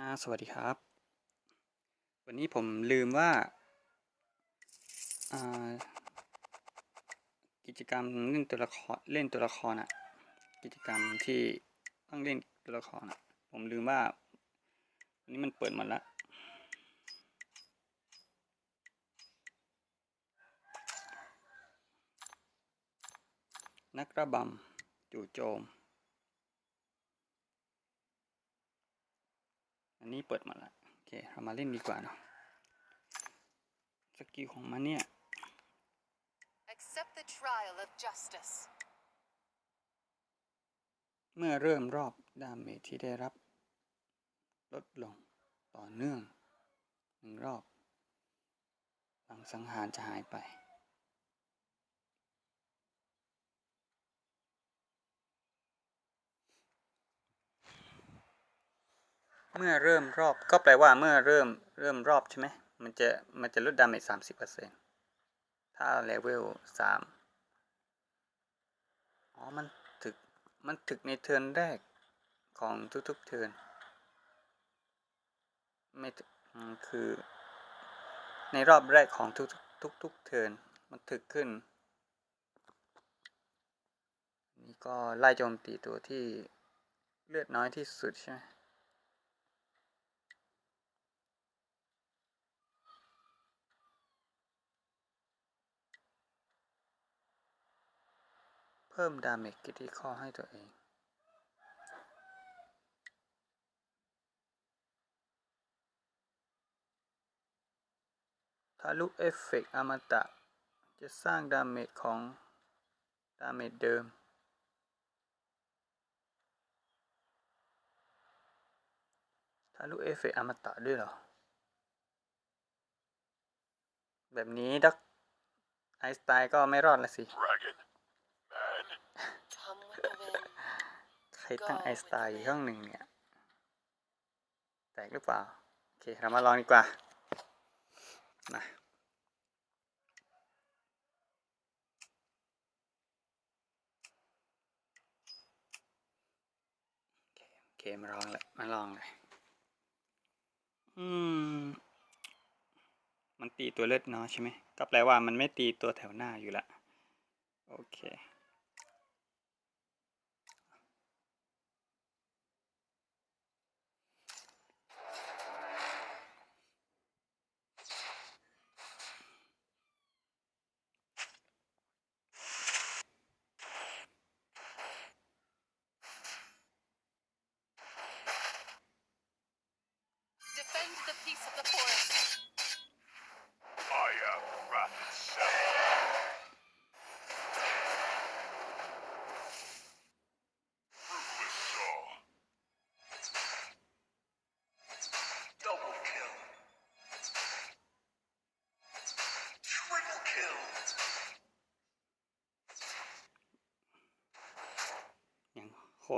อ่าสวัสดีครับ วันนี้ผมลืมว่าอ่า กิจกรรมเล่นตัวละครเล่นตัวละครอะกิจกรรมที่ต้องเล่นตัวละครอะผมลืมว่าวันนี้มันเปิดหมดละนักระบำจู่โจม อันนี้เปิดมาแล้วโอเคเรามาเล่นดีกว่าเนาะสกิลของมันเนี่ย Accept the trial of justice. เมื่อเริ่มรอบดาเมจที่ได้รับ ลดลงต่อเนื่องหนึ่งรอบ หลังสังหารจะหายไป เมื่อเริ่มรอบก็แปลว่าเมื่อเริ่มเริ่มรอบใช่ไหมมันจะมันจะลดดาเมจสามสิบเปอร์เซ็นถ้าเลเวลสามอ๋อ มันถึก มันถึกในเทิร์นแรกของทุกๆเทิร์นไม่ถึกคือ ในรอบแรกของทุกๆทุกๆเทิร์นมันถึกขึ้น นี่ก็ไล่โจมตีตัวที่เลือดน้อยที่สุดใช่ไหม พิ่มดาเมจกิติคอให้ตัวเอง ทะลุเอฟเฟกต์อมตะ จะสร้างดาเมจของ ดาเมจเดิม ทะลุเอฟเฟกต์อมตะด้วยเหรอ แบบนี้ด็อกไอสไตน์ก็ไม่รอดละสิ Dragon. ใครตั้งไอน์สไตน์อยู่ช่องหนึ่งเนี่ย แตกหรือเปล่า โอเค เรามาลองดีกว่ามาโอเคโอเค มาลองเลยมาลองเลย อืม มันตีตัวเลือดน้อยใช่ไหม ก็แปลว่ามันไม่ตีตัวแถวหน้าอยู่ละ โอเค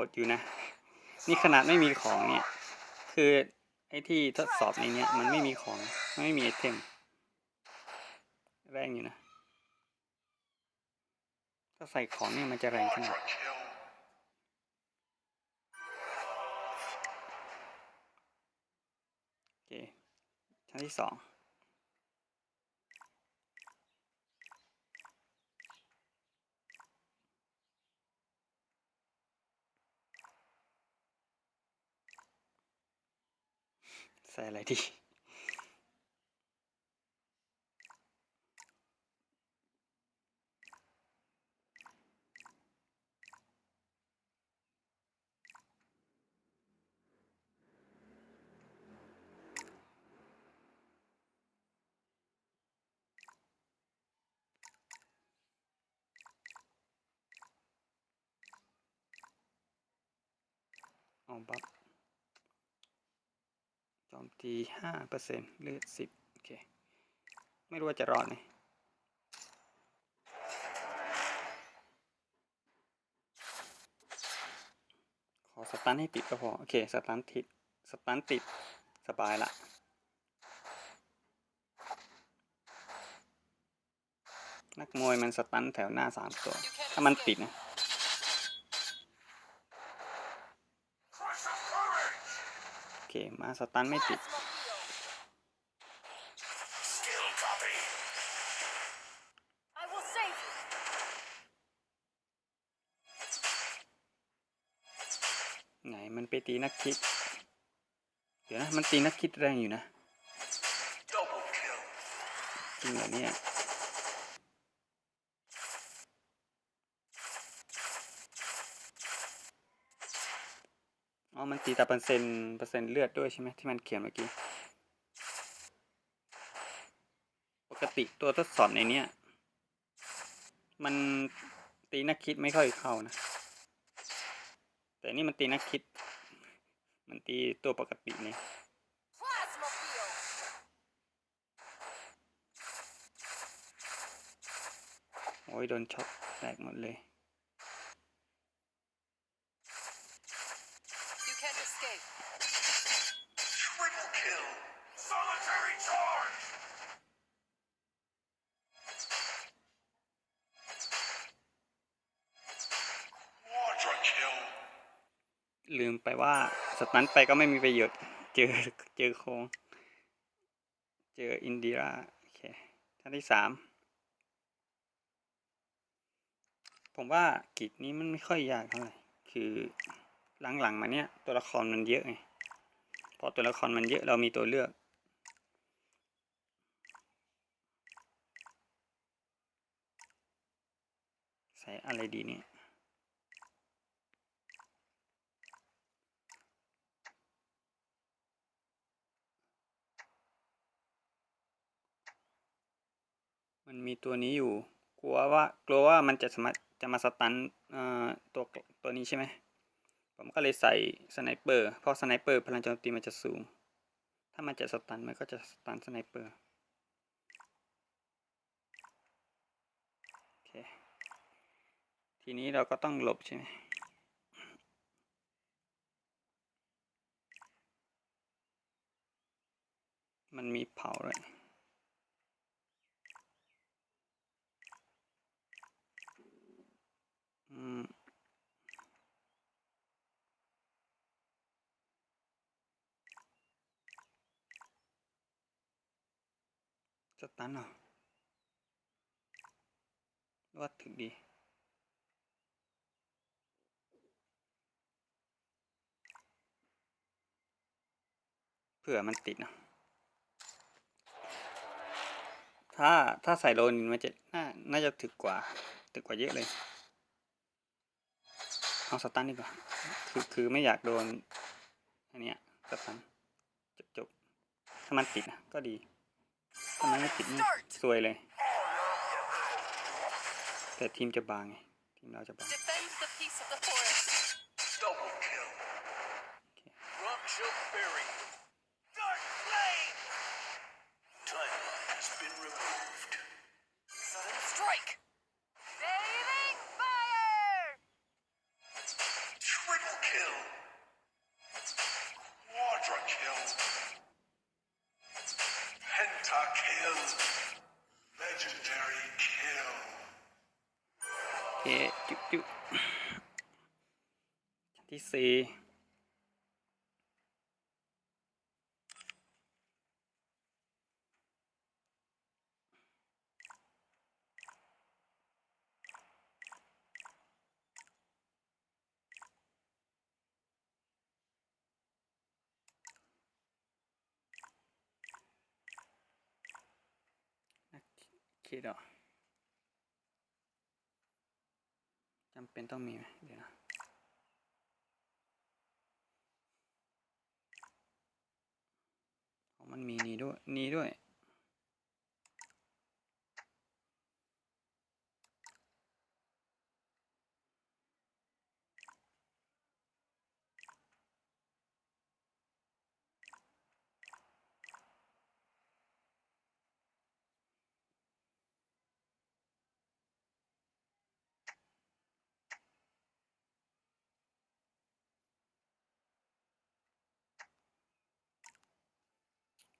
ดอยู่นะ นี่ขนาดไม่มีของเนี่ย คือไอ้ที่ทดสอบในเนี้ยมันไม่มีของไม่มีไอเทมแรงอยู่นะ ถ้าใส่ของเนี่ยมันจะแรงขนาดโอเคชั้นที่สอง ใส่อะไรดี เอาบัฟโจม ตีห้าเปอร์เซ็นต์เลือดสิบโอเค ไม่รู้ว่าจะรอดไหมขอสตันให้ติดก็พอ โอเค สตันติด สตันติด สบายละนักมวยมันสตันแถวหน้าสามตัว ถ้ามันติดนะ เค มาสตันไม่ติด ไหนมันไปตีนักคิด เดี๋ยวนะ มันตีนักคิดแรงอยู่นะ จริงเหรอเนี่ย ตีต่เปอร์เซ็นต์เปอร์เซ็นต์เลือดด้วยใช่ไหมที่มันเขียนเมื่อกี้ ปกติตัวทดสอบในเนี้ย มันตีนักคิดไม่ค่อยเข้านะ แต่นี่มันตีนักคิด มันตีตัวปกติเนี่ยโอ้ยโดนช็อตแตกหมดเลย ลืมไปว่าสตันไปก็ไม่มีประโยชน์ เจอเจอโคงเจออินดิราโอเคท่านที่สามผมว่ากิจนี้มันไม่ค่อยยากเท่าไหร่คือหลังๆมาเนี้ยตัวละครมันเยอะไงพอตัวละครมันเยอะเรามีตัวเลือกใส่อะไรดีเนี่ย มันมีตัวนี้อยู่ กลัวว่ากลัวว่ามันจะสามารถจะมาสตันตัวตัวนี้ใช่ไหม ผมก็เลยใส่สไนเปอร์ เพราะสไนเปอร์พลังโจมตีมันจะสูง ถ้ามันจะสตันมันก็จะสตันสไนเปอร์โอเคทีนี้เราก็ต้องหลบใช่ไหมมันมีเผาเลย อืม สตันเหรอว่าถึกดีเผื่อมันติดเนอะถ้าถ้าใส่โลนินมันจะน่าน่าจะถึกกว่า ถึกกว่าเยอะเลย เอาสตันดีกว่าคือคือไม่อยากโดนอันเนี้ยสตันจบจบถ้ามันติดนะก็ดีถ้ามันไม่ติดนี่ซวยเลย แต่ทีมจะบางไงทีมเราจะบาง จุ๊บจุ๊บชั้นที่สี่นักคิดเหรอ จำเป็นต้องมีไหมเดี๋ยวนะอ๋อมันมีนี่ด้วย นี่ด้วย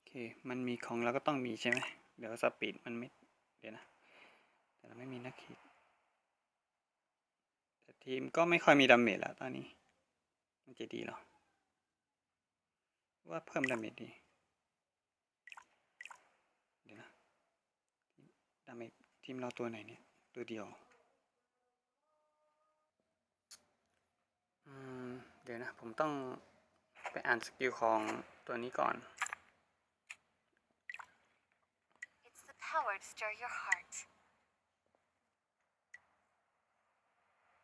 เค มันมีของเราก็ต้องมีใช่ไหม เดี๋ยวสปีดมันไม่ เดี๋ยวนะ แต่เราไม่มีนักคิดแต่ทีมก็ไม่ค่อยมีดาเมจแล้วตอนนี้ มันจะดีหรอ ว่าเพิ่มดาเมจดี เดี๋ยวนะดาเมจทีมเราตัวไหนเนี่ย ตัวเดียว อืม เดี๋ยวนะ ผมต้องไปอ่านสกิลของตัวนี้ก่อน It's the power to stir your heart.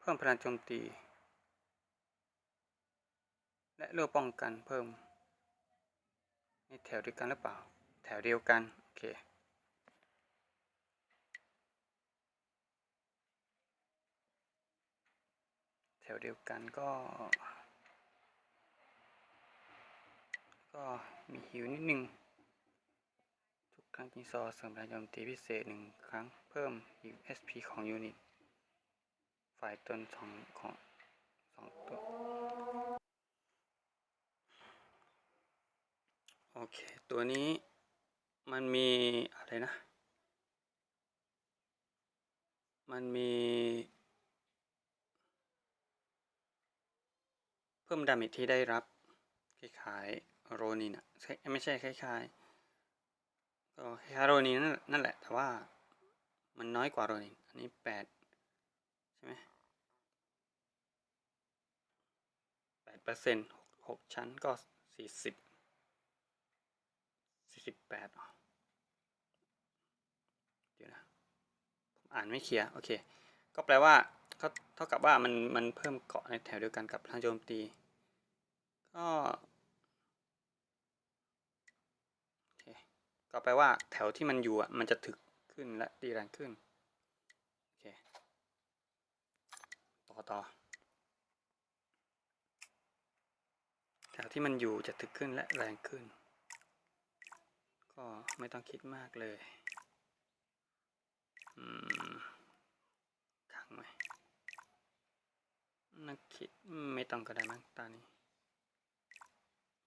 เพิ่มพลังโจมตี และเลือกป้องกันเพิ่มในแถวเดียวกันหรือเปล่า แถวเดียวกัน โอเคแถวเดียวกันก็ ก็มีหิวนิดนึง ครั้งกินซอเสริมพลังโจมตีพิเศษหนึ่งครั้งเพิ่ม sp ของยูนิต ฝ่ายตนสองของสองตัว โอเค ตัวนี้มันมีอะไรนะ มันมี เพิ่มดาเมจที่ได้รับคล้ายๆโรนินอะไม่ใช่คล้ายๆ ก็คล้ายๆโรนินนั่นแหละ แต่ว่ามันน้อยกว่าโรนิน อันนี้แปดใช่ไหมแปดเปอร์เซ็นต์หกชั้นก็สี่สิบสี่สิบแปดเดี๋ยวนะผมอ่านไม่เคลียร์โอเค ก็แปลว่าเขาเท่ากับว่ามันมันเพิ่มเกาะในแถวเดียวกันกับพลังโจมตี ก็โอเค ก็แปลว่าแถวที่มันอยู่อะมันจะถึกขึ้นและตีแรงขึ้นโอเคต่อต่อแถวที่มันอยู่จะถึกขึ้นและแรงขึ้น ก็ไม่ต้องคิดมากเลยอืมขังไหมนักคิดไม่ต้องก็ได้มั้งตานี้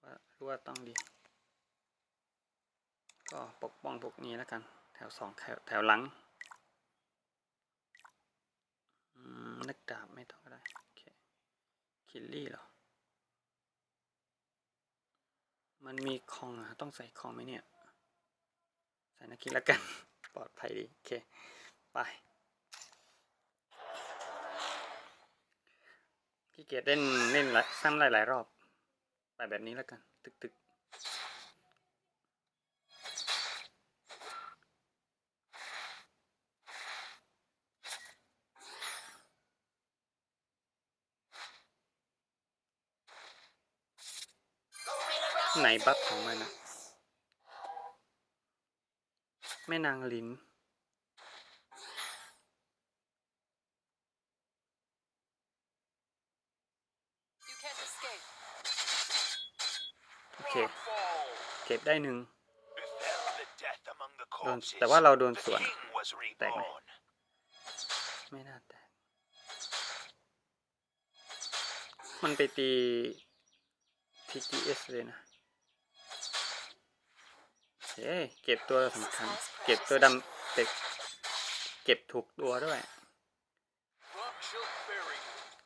ว่ารู้ว่าต้องดี ก็ปกป้องพวกนี้แล้วกัน แถวสองแถวหลังนักดาบไม่ต้องก็ได้ โอเค คิลลี่เหรอ มันมีคองอะต้องใส่คองไหมเนี่ย ใส่นักคิดแล้วกัน ปลอดภัยดี โอเค ไปขี้เกียจเล่นเล่นซ้ำหลาย ๆ รอบ ไปแบบนี้แล้วกัน ตึกตึ ไหนบัฟของมันอะแม่นางลิ้น You can't escape. โอเค เก็บได้หนึ่ง Befell the death among the โดน corpses. แต่ว่าเราโดน The สวน king was แตกไหม reborn. ไม่น่าแตก มันไปตี TGS เลยนะ เฮ้ยเก็บตัวสำคัญ เก็บตัวดำเด็กเก็บถูกตัวด้วย Rock shall bury.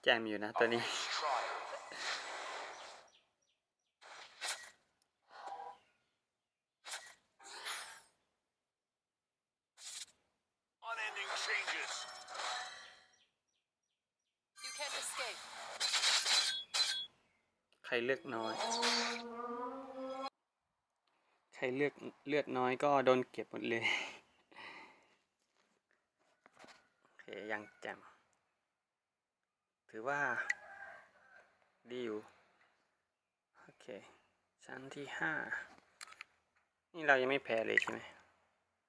แจมอยู่นะตัวนี้ This trial. Unending changes. You can't escape. ใครเลือกน้อยใค รเลือกเลือดน้อยก็โดนเก็บหมดเลย โอเค ยังแจมถือว่า ดีอยู่ โอเค ชั้นที่ห้า นี่เรายังไม่แพ้เลยใช่ไหม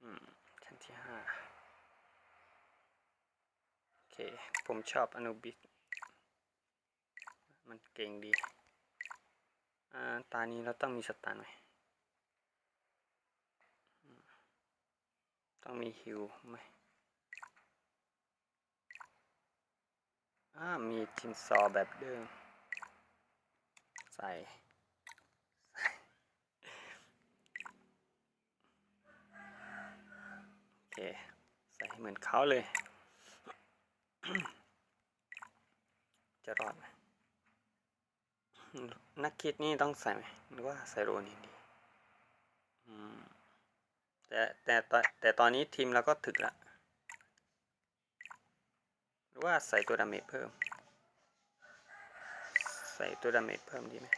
อืม ชั้นที่ห้า โอเค ผมชอบอนุบิสมันเก่งดี อ่า ตานี้เราต้องมีสตาร์หน่อยอืม ต้องมีฮิวไหมอ่ามีจินซอว์แบบเดิม ใส่โอเค ใส่ให้เหมือนเขาเลย จะรอดไหมนักคิดนี่ต้องใส่ไหมหรือว่าใส่โรนินดีอืม แต่แต่แต่ตอนนี้ทีมเราก็ถึกละหรือว่าใส่ตัวดาเมจเพิ่ม ใส่ตัวดาเมจเพิ่มดีไหม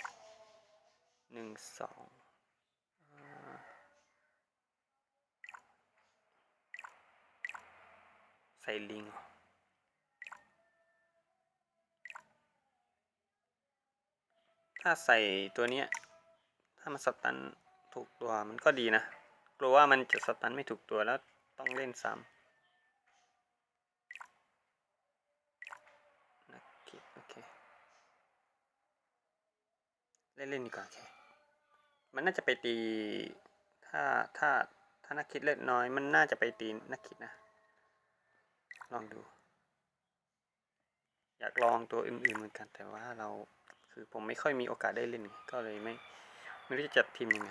หนึ่งสองใส่ลิงถ้าใส่ตัวเนี้ย ถ้ามันสตันถูกตัวมันก็ดีนะ กลัวว่ามันจะสตันไม่ถูกตัวแล้วต้องเล่นซ้ำนักคิดโอเค เล่นเล่นดีกว่าโอเค มันน่าจะไปตี ถ้า ถ้า ถ้านักคิดเล่นน้อย มันน่าจะไปตีนักคิดนะ ลองดู อยากลองตัวอื่นๆเหมือนกันแต่ว่าเรา คือผมไม่ค่อยมีโอกาสได้เล่น ก็เลยไม่ ไม่รู้จะจัดทีมยังไง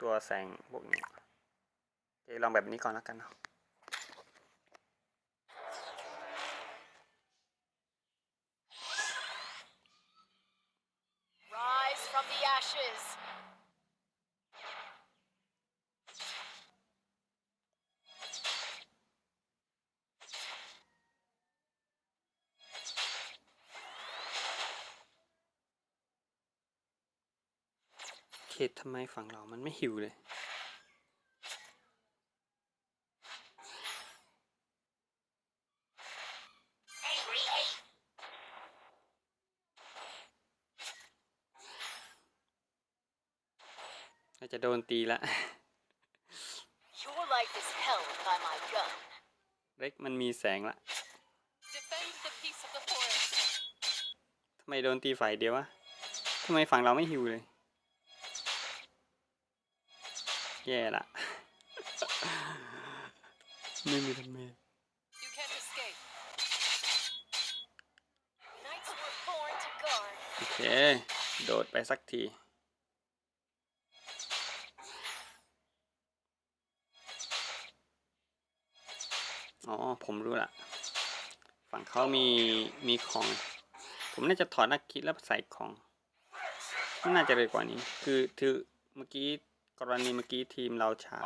ตัวแสงพวกนี้โอเคลองแบบนี้ก่อนแล้วกันเนาะ Rise from the ashes. เขตทำไมฝั่งเรามันไม่หิวเลย อาจจะโดนตีละ Your life is held by my gun. เล็กมันมีแสงละ Defend the peace of the forest. ทำไมโดนตีฝ่ายเดียววะทำไมฝั่งเราไม่หิวเลย แย่ละ ไม่มีทำไม You can't escape. Knights were born to guard. โอเค โดดไปสักทีอ๋อ ผมรู้ละ ฝั่งเขามี มีของ ผมน่าจะถอดนักคิดแล้วใส่ของมันน่าจะเร็วกว่านี้ คือคือ เมื่อกี้ กรณีเมื่อกี้ทีมเราช้า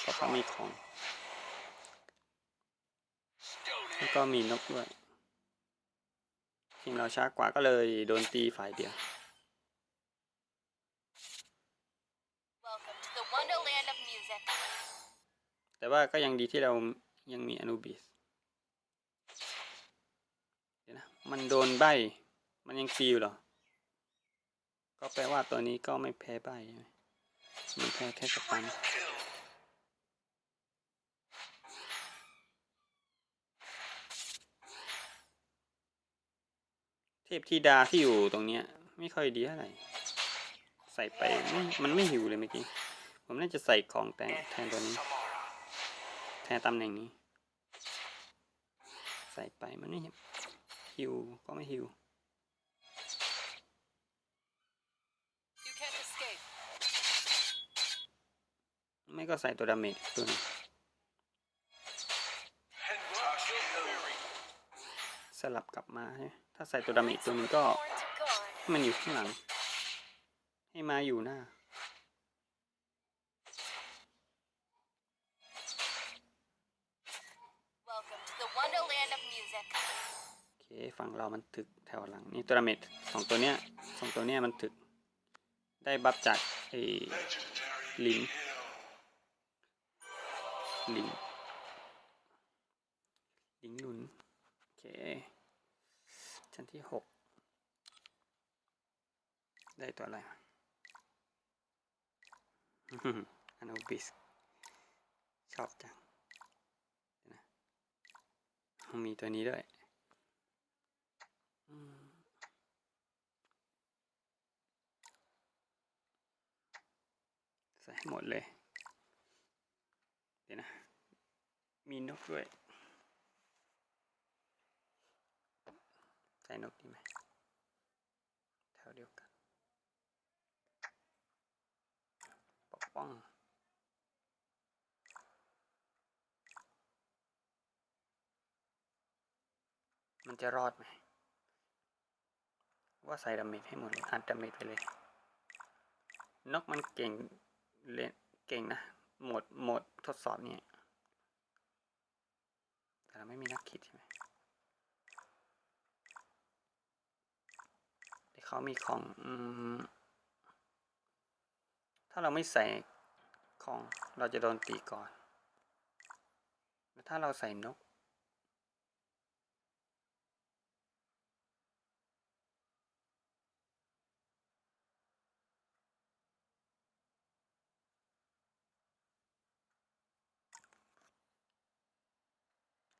เพราะเขามีของ แล้วก็มีนกด้วย ทีมเราช้ากว่าก็เลยโดนตีฝ่ายเดียว Welcome to the wonderland of music. แต่ว่าก็ยังดีที่เรายังมีอนูบิสเดี๋ยวนะ มันโดนใบ มันยังฟรีอยู่เหรอ ก็แปลว่าตัวนี้ก็ไม่แพ้ใบใช่ไหม มันแพ้แค่สปันเทพธิดาที่อยู่ตรงเนี้ย ไม่ค่อยดีเท่าไหร่ใส่ไปไม่มันไม่หิวเลยเมื่อกี้ ผมน่าจะใส่ของแต่งแทนตัวนี้ แทนตำแหน่งนี้ ใส่ไปมันไม่ฮิวก็ไม่ฮิว ไม่ก็ใส่ตัวดาเมจตัวนึงสลับกลับมา ถ้าใส่ตัวดาเมจตัวนึงก็ ให้มันอยู่ข้างหลัง ให้มาอยู่หน้า โอเค ฝั่งเรามันถึกแถวหลัง นี่ตัวดาเมจสองตัวเนี้ยสองตัวเนี้ยมันถึก ได้บัฟจากไอ้ลิง ลิงลิงหลุน โอเค ชั้นที่หกได้ตัวอะไรอโนบิส ชอบจังนะมีตัวนี้ด้วยใส่หมดเลย เดี๋ยวนะ มีนกด้วย ใส่นกดีไหมแถวเดียวกัน ปกป้องมันจะรอดไหม ว่าใส่ดาเมจให้หมดอัดดาเมจไปเลย นกมันเก่งเล่นเก่งนะ หมด หมดทดสอบเนี่ย แต่เราไม่มีนักคิดใช่ไหมเขามีของอถ้าเราไม่ใส่ของเราจะโดนตีก่อนแล้วถ้าเราใส่นก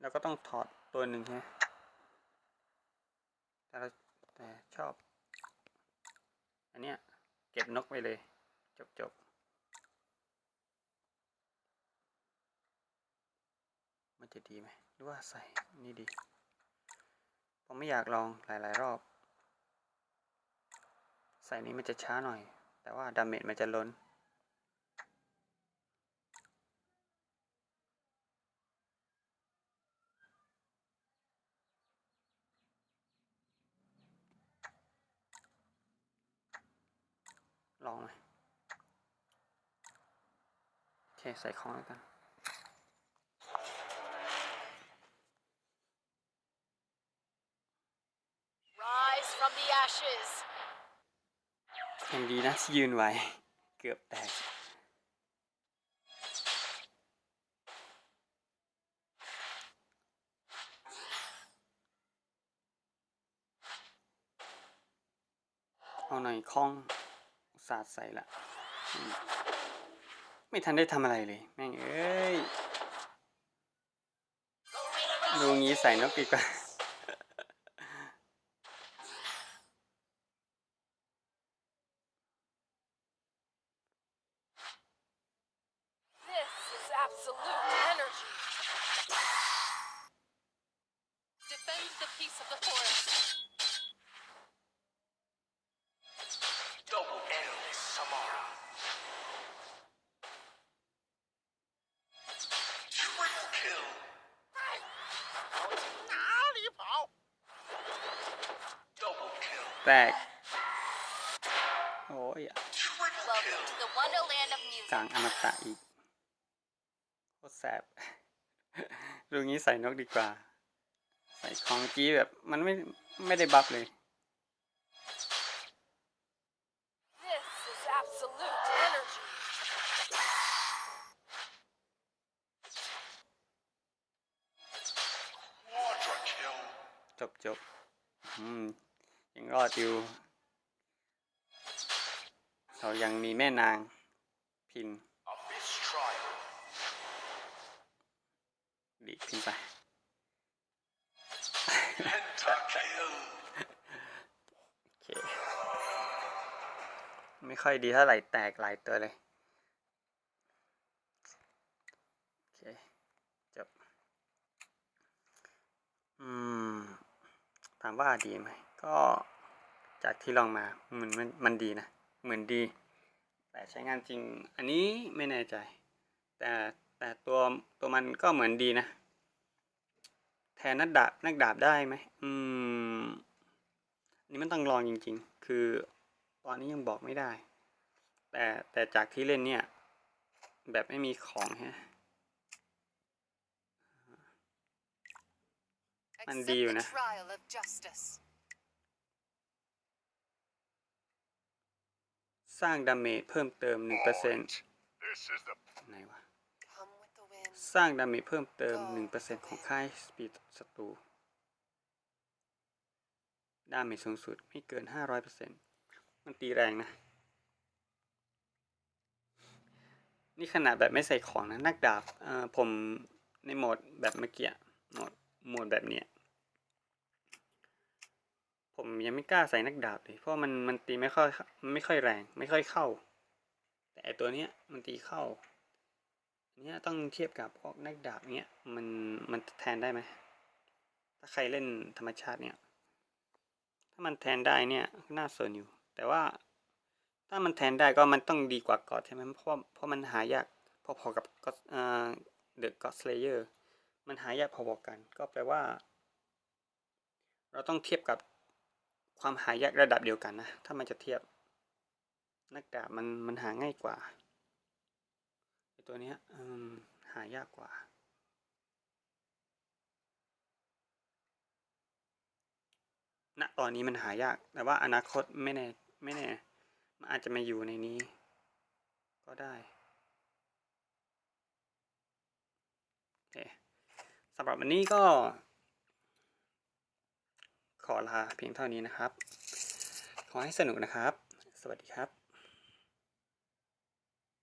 แล้วก็ต้องถอดตัวหนึ่งใช่ไหมแต่เราแต่ชอบ อันเนี้ยเก็บนกไปเลย จบจบมันจะดีไหมหรือว่าใส่นี่ดี ผมไม่อยากลองหลาย ๆ รอบ ใส่นี้มันจะช้าหน่อย แต่ว่าดาเมจมันจะล้น ลองไหมโอเค ใส่ของแล้วกัน Rise from the ashes. ยังดีนะที่ยืนไว้ เกือบแตกเอาหน่อยคล้องอุต สาดใส่ละ ไม่ทันได้ทำอะไรเลย แม่งเอ้ย ดูงี้ใส่นกดีกว่า แตก โอ้ย Triple Welcome kill. to the Wonderland of กลาง music. อมตะอีก โคตรแสบ ดูงี้ใส่นกดีกว่า ใส่ของกี้แบบ มันไม่ ไม่ได้บัฟเลย จบจบอืมยังรอดอยู่ เรายังมีแม่นางพิน Abyss trial. ดีดขึ้นไป โอเค ไม่ค่อยดีเท่าไหร่แตกหลายตัวเลยโอเคจบอืมามว่าดีไหมก็จากที่ลองมามันมันมันดีนะเหมือนดี แต่ใช้งานจริงอันนี้ไม่แน่ใจ แต่แต่ตัวตัวมันก็เหมือนดีนะ แทนนักดาบนักดาบได้ไหมอืมอันนี่มันต้องลองจริง ๆ คือตอนนี้ยังบอกไม่ได้ แต่แต่จากที่เล่นเนี่ย แบบไม่มีของฮะ Man Accept di the yun, ah. trial of justice. สร้างดาเมจเพิ่มเติม1% This is the ไหนวะ Come with the wind. สร้างดาเมจเพิ่มเติม1%ของค่ายสปีดศัตรูดาเมจสูงสุดไม่เกิน500%มันตีแรงนะ นี่ขนาดแบบไม่ใส่ของนะนักดาบ เอ่อผมในโหมดแบบเมื่อกี้อะโหมดโหมดแบบเนี้ย ผมยังไม่กล้าใส่นักดาบเลยเพราะมันมันตีไม่ค่อยไม่ค่อยแรง ไม่ค่อยเข้า แต่ตัวเนี้ยมันตีเข้าเนี้ยต้องเทียบกับพวกนักดาบเนี้ยมันมันแทนได้ไหมถ้าใครเล่นธรรมชาติเนี่ย ถ้ามันแทนได้เนี่ยน่าสนอยู่ แต่ว่าถ้ามันแทนได้ก็มันต้องดีกว่ากอดใช่ไหมเพราะเพราะมันหายากพอๆกับก็เอ่อ The God Slayer มันหายากพอๆกัน ก็แปลว่า เราต้องเทียบกับ ความหายากระดับเดียวกันนะ ถ้ามันจะเทียบหน้ากากมันมันหาง่ายกว่าตัวนี้หายากกว่า ณ ตอนนี้มันหายาก แต่ว่าอนาคตไม่แน่ ไม่แน่ มันอาจจะมาอยู่ในนี้ ก็ได้โอเสำหรับวันนี้ก็ ขอลาเพียงเท่านี้นะครับ ขอให้สนุกนะครับ สวัสดีครับ